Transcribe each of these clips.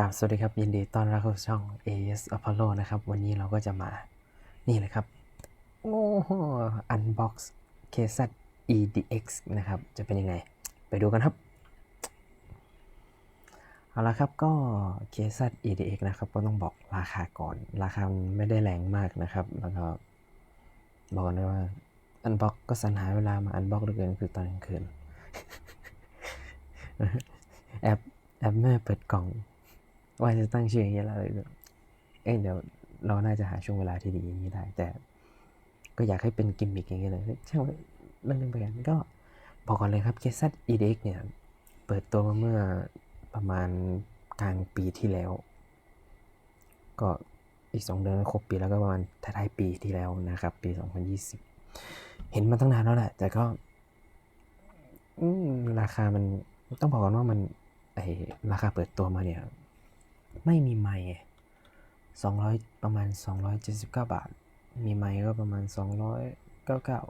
กราบสวัสดีครับ ยินดีต้อนรับเข้าช่อง AS Apollo นะครับ วันนี้เราก็จะมานี่เลยครับ โอ้ Unbox KZ EDX นะครับ จะเป็นยังไง ไปดูกันครับ เอาละครับก็ KZ EDX นะครับ ก็ต้องบอกราคาก่อน ราคาไม่ได้แรงมากนะครับ แล้วก็บอกเลยว่า Unbox ก็สรรหาเวลามา Unbox เหลือเกินคือตอนกลางคืนแอปแอปแม่เปิดกล่อง ว่าจะตั้งชื่ออย่างนี้แล้วเลยเอ้ยเดี๋ยวเราน่าจะหาช่วงเวลาที่ดีอย่างนี้ได้ แต่ ก็อยากให้เป็นกิมมิคอย่างนี้เลยช่างมันเรื่องนึงไปกันก็บอกก่อนเลยครับ k z EDX เนี่ย เปิดตัวมาเมื่อประมาณกลางปีที่แล้ว ก็อีกสองเดือนครบปีแล้วก็ประมาณท้ายปีที่แล้วนะครับ ปี 2020 เห็นมาตั้งนานแล้วแหละ แต่ก็ราคามันต้องบอกก่อนว่ามันไอราคาเปิดตัวมาเนี่ย ไม่มีไมค์สองร้อยประมาณสองร้อยเจ็ดสิบเก้าบาท มีไมค์ก็ประมาณสองร้อยเก้าเก้า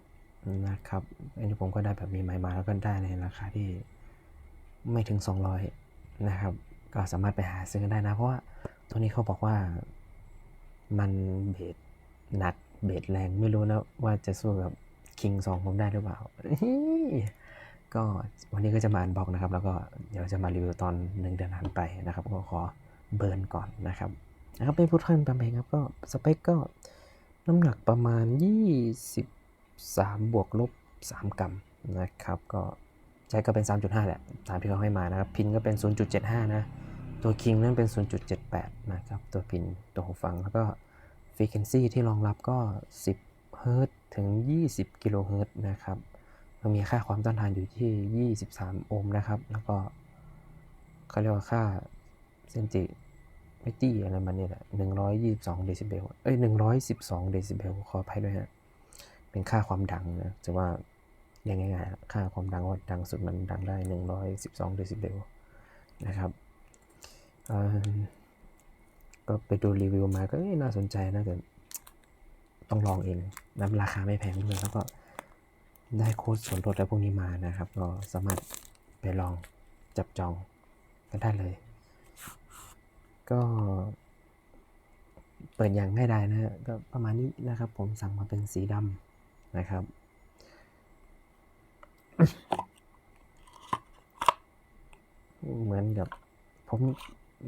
นะครับ อันนี้ผมก็ได้แบบมีไมค์มาแล้วก็ได้ในราคาที่ไม่ถึงสองร้อยนะครับ ก็สามารถไปหาซื้อได้นะ เพราะว่าตัวนี้เขาบอกว่ามันเบสหนักเบสแรงไม่รู้นะว่าจะสู้กับคิงสองผมได้หรือเปล่า ก็วันนี้ก็จะมาอันบอกนะครับ แล้วก็เดี๋ยวจะมารีวิวตอนหนึ่งเดือนหันไปนะครับ ก็ขอ เบิร์นก่อนนะครับนะครับเป็นผู้ท่านประเภทครับก็สเปคก็น้ำหนักประมาณ 23 บวกลบ 3 กรัมนะครับก็ใจก็เป็น 3.5 แหละตามที่เขาให้มานะครับ พินก็เป็น 0.75 นะ ตัวคิงนั่นเป็น 0.78 นะครับ ตัวพินตัวหูฟังแล้วก็ฟรีเควนซีที่รองรับก็ 10 เฮิรตถึง 20 กิโลเฮิรตนะครับมันมีค่าความต้านทานอยู่ที่ 23 โอห์มนะครับ แล้วก็เขาเรียกว่าค่า เซนติไม่ตี้อะไรมันเนี่ยแหละ122เดซิเบล เอ้ย112เดซิเบล ขออภัยด้วยฮะ เป็นค่าความดังนะจะว่ายังไงายๆอะค่าความดังว่าดังสุดมันดังได้112เดซิเบลนะครับก็ไปดูรีวิวมาก็น่าสนใจนะแต่ต้องลองเองนะราคาไม่แพงด้วยแล้วก็ได้โค้ดส่วนลดอะไรพวกนี้มานะครับ ก็สามารถไปลองจับจองกันได้เลย ก็ เปิดอย่างง่ายดายนะฮะก็ประมาณนี้นะครับ ผมสั่งมาเป็นสีดำนะครับ เหมือนกับผม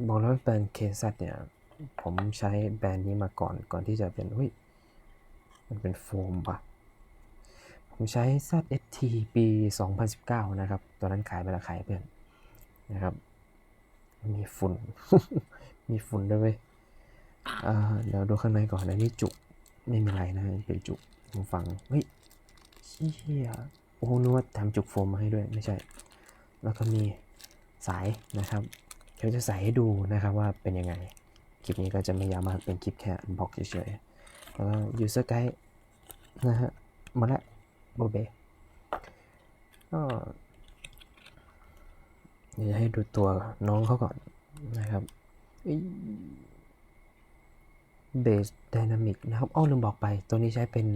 บอกแล้วว่าแบรนด์เคซัตเนี่ย ผมใช้แบรนด์นี้มาก่อนก่อนที่จะเป็นเฮ้ยมันเป็นโฟมปะผมใช้ ZST ปี 2019 นะครับ ตอนนั้นขายไปแล้วขายเพื่อนนะครับ มีฝุ่น มีฝุ่นด้วยเว้ยเดี๋ยวดูข้างในก่อนอันนี้จุก ไม่มีอะไรนะเป็นจุกผมฟัง เฮ้ยเชี่ยโอ้นึกว่าแถมจุกโฟมมาให้ด้วย ไม่ใช่ แล้วก็มีสายนะครับเดี๋ยวจะใส่ให้ดูนะครับว่าเป็นยังไง คลิปนี้ก็จะไม่ยาวมากเป็นคลิปแค่บ็อกเฉยๆ แล้วก็ user guide นะฮะมดละโบเบก็เดี๋ยวให้ดูตัวน้องเขาก่อนนะครับ เบสไดนามิกนะครับอ้อลืมบอกไป ตัวนี้ใช้เป็น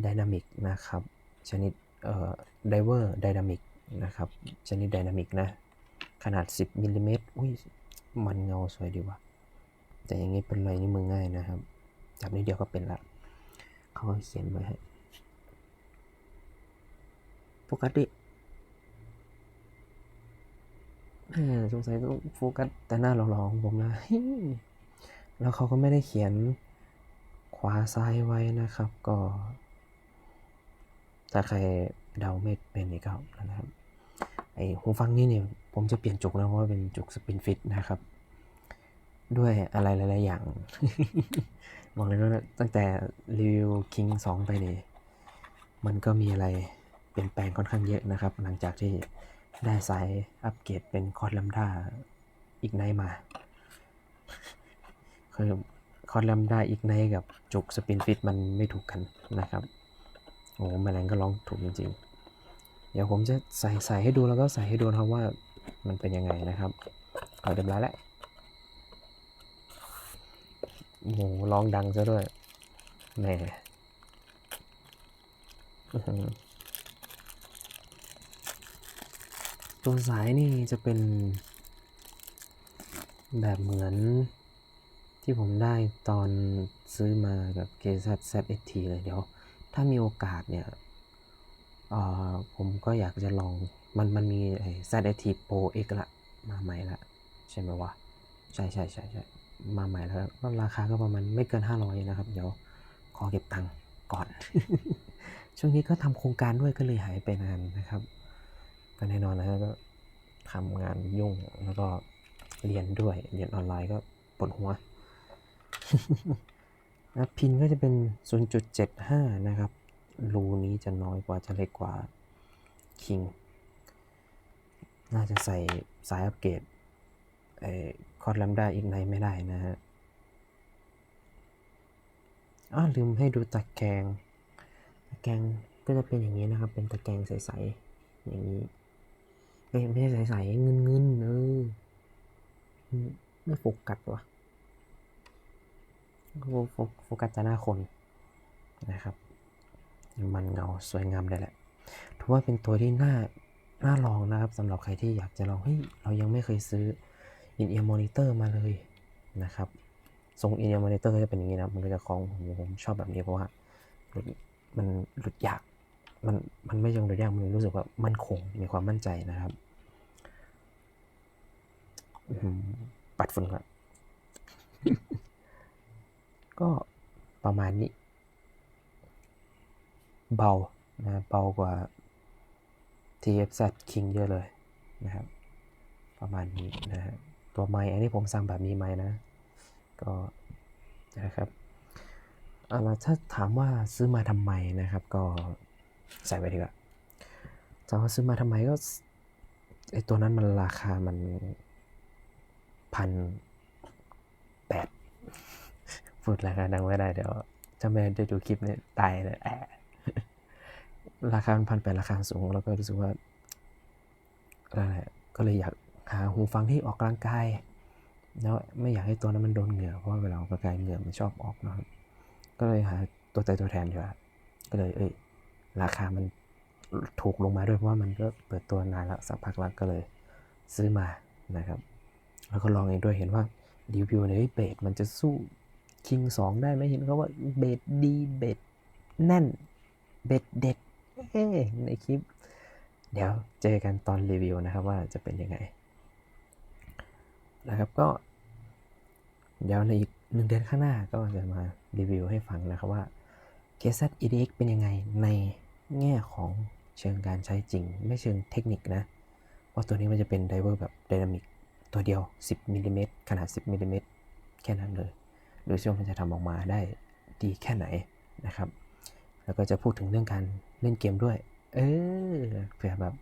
ไดนามิกนะครับ ชนิดไดเวอร์ไดนามิกนะครับ ชนิดไดนามิกนะ ขนาด 10มิลลิเมตรอุ้ย มันเงาสวยดีว่ะ แต่อย่างนี้เป็นไรนี่มือง่ายนะครับ จับนิดเดียวก็เป็นละ เขาก็เขียนไว้ให้โฟกัสดิแหม สงสัยต้องโฟกัสแต่หน้าหล่อๆของผมนะ แล้วเขาก็ไม่ได้เขียนขวาซ้ายไว้นะครับ ก็ ถ้าใครเดาไม่เป็นนี่ก็นะครับ ไอหูฟังนี่เนี่ย ผมจะเปลี่ยนจุกนะเพราะว่าเป็นจุกสปินฟิตนะครับ ด้วยอะไรหลายๆอย่าง บอกเลยว่าตั้งแต่รีวิว King 2ไปนี่ มันก็มีอะไรเปลี่ยนแปลงค่อนข้างเยอะนะครับ หลังจากที่ ได้สายอัปเกรดเป็นคอร์ดลัมด้าอีกไนมา คือคอร์ดลัมด้าอีกไนกับจุกสปินฟิตมันไม่ถูกกันนะครับ โอ้แมลงก็ร้องถูกจริงๆ เดี๋ยวผมจะใส่ใส่ให้ดูแล้วก็ใส่ให้ดูนะครับว่ามันเป็นยังไงนะครับเอาเรียบร้อยแล้วโอ้โหร้องดังซะด้วยแหม ตัวสายนี่จะเป็น แบบเหมือนที่ผมได้ตอนซื้อมากับ KZ ZST เลยเดี๋ยว ถ้ามีโอกาสเนี่ยผมก็อยากจะลองมันมันมีไอ้ ZST Pro X ละมาใหม่ละใช่ไหมวะ ใช่ใช่ใช่ใช่มาใหม่แล้วก็ราคาก็ประมาณไม่เกิน 500 นะครับ เดี๋ยวขอเก็บตังค์ก่อน ช่วงนี้ก็ทำโครงการด้วยก็เลยหายไปนานนะครับ ก็แน่นอนนะครับก็ทำงานยุ่งแล้วก็เรียนด้วย เรียนออนไลน์ก็ปวดหัวนะพินก็จะเป็น 0.75 นะครับ รูนี้จะน้อยกว่าจะเล็กกว่าคิง น่าจะใส่สายอัปเกรดไอ้คอร์ดลัมด้าอีกในไม่ได้นะฮะอ้าลืมให้ดูตะแกรงตะแกรงก็จะเป็นอย่างนี้นะครับ เป็นตะแกรงใส ๆ อย่างนี้ ไม่ใช่ใสๆเงินเงินเออไม่โฟกัสวะโฟโฟโฟกัสจะหน้าคนนะครับ มันเงาสวยงามเลยแหละถือว่าเป็นตัวที่น่าน่าลองนะครับสำหรับใครที่อยากจะลองเฮ้ยเรายังไม่เคยซื้อ in-ear monitor มาเลยนะครับทรง in-ear monitor ก็จะเป็นอย่างนี้นะมันก็จะคล้องผมผมชอบแบบนี้เพราะว่าหลุดมันหลุดยาก มันมันไม่ยังหลุดยากมันรู้สึกว่ามั่นคงมีความมั่นใจนะครับปัดฝุ่นก่อนก็ประมาณนี้ เบานะเบากว่า TFZ King เยอะเลยนะครับ ประมาณนี้นะฮะตัวไม้อันนี้ผมสั่งแบบมีไม้นะ ก็นะครับเอาละถ้าถามว่าซื้อมาทำไมนะครับ ก็ ใส่ไว้ดีกว่าถามว่าซื้อมาทำไมก็ไอตัวนั้นมันราคามันพันแปดพูดราคาดังไม่ได้เดี๋ยวถ้าไม่ได้ดูคลิปเนี่ยตายเลยแอะราคาพันแปดราคาสูง แล้วก็รู้สึกว่าอะไรก็เลยอยากหาหูฟังที่ออกกำลังกาย แล้วไม่อยากให้ตัวนั้นมันโดนเหงื่อเพราะเวลาออกกำลังกายเหงื่อมันชอบออกนะครับก็เลยหาตัวใจตัวแทนดีกว่าก็เลยเอ้ย ราคามันถูกลงมาด้วยเพราะว่ามันก็เปิดตัวนานแล้วสักพักแล้วก็เลยซื้อมานะครับ แล้วก็ลองเองด้วยเห็นว่ารีวิวในเบสมันจะสู้คิงสองได้ไหมเห็นเขาว่าเบสดีเบสแน่นเบสเด็ดเอ้ในคลิป เดี๋ยวเจอกันตอนรีวิวนะครับว่าจะเป็นยังไงนะครับก็ เดี๋ยวในอีกหนึ่งเดือนข้างหน้าก็จะมารีวิวให้ฟังนะครับว่า KZ EDX เป็นยังไงใน แง่ของเชิงการใช้จริง ไม่เชิงเทคนิคนะเพราะตัวนี้มันจะเป็นไดเวอร์แบบไดนามิกตัวเดียว 10มิลลิเมตรขนาด 10มิลลิเมตรแค่นั้นเลย ดูซิว่ามันจะทำออกมาได้ดีแค่ไหนนะครับ แล้วก็จะพูดถึงเรื่องการเล่นเกมด้วย เออเผื่อแบบ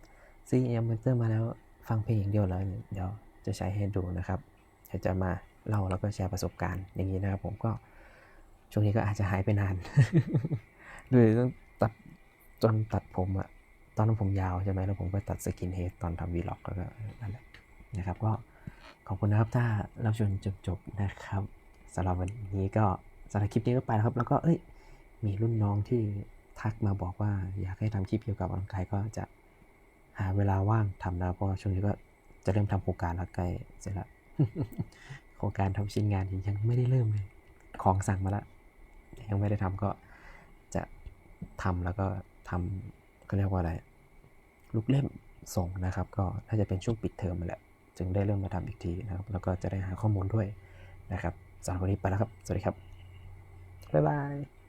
ซื้อเอ็มเมเตอร์มาแล้วฟังเพลงอย่างเดียวแล้วเดี๋ยวจะใช้ให้ดูนะครับเดี๋ยวจะมาเล่าแล้วก็แชร์ประสบการณ์อย่างนี้นะครับผมก็ช่วงนี้ก็อาจจะหายไปนานด้วยต้อง จนตัดผมอะตอนนั้นผมยาวใช่ไหมแล้วผมก็ตัดสกินเฮดตอนทำวีล็อกแล้วก็นั่นแหละนะครับ ก็ขอบคุณนะครับถ้ารับชมจนจบนะครับสำหรับวันนี้ก็สำหรับคลิปนี้ก็ไปแล้วครับ แล้วก็เอ้ยมีรุ่นน้องที่ทักมาบอกว่าอยากให้ทำคลิปเกี่ยวกับออกกำลังกายก็จะหาเวลาว่างทำนะเพราะว่าช่วงนี้ก็จะเริ่มทำโครงการแล้วใกล้เสร็จแล้วโครงการทำชิ้นงานยังไม่ได้เริ่มเลยของสั่งมาแล้วยังไม่ได้ทำก็จะทำแล้วก็ ทำก็เรียกว่าอะไรลูกเล่มส่งนะครับ ก็น่าจะเป็นช่วงปิดเทอมมาแหละจึงได้เริ่มมาทำอีกทีนะครับ แล้วก็จะได้หาข้อมูลด้วยนะครับสำหรับวันนี้ไปแล้วครับ สวัสดีครับ บ๊ายบาย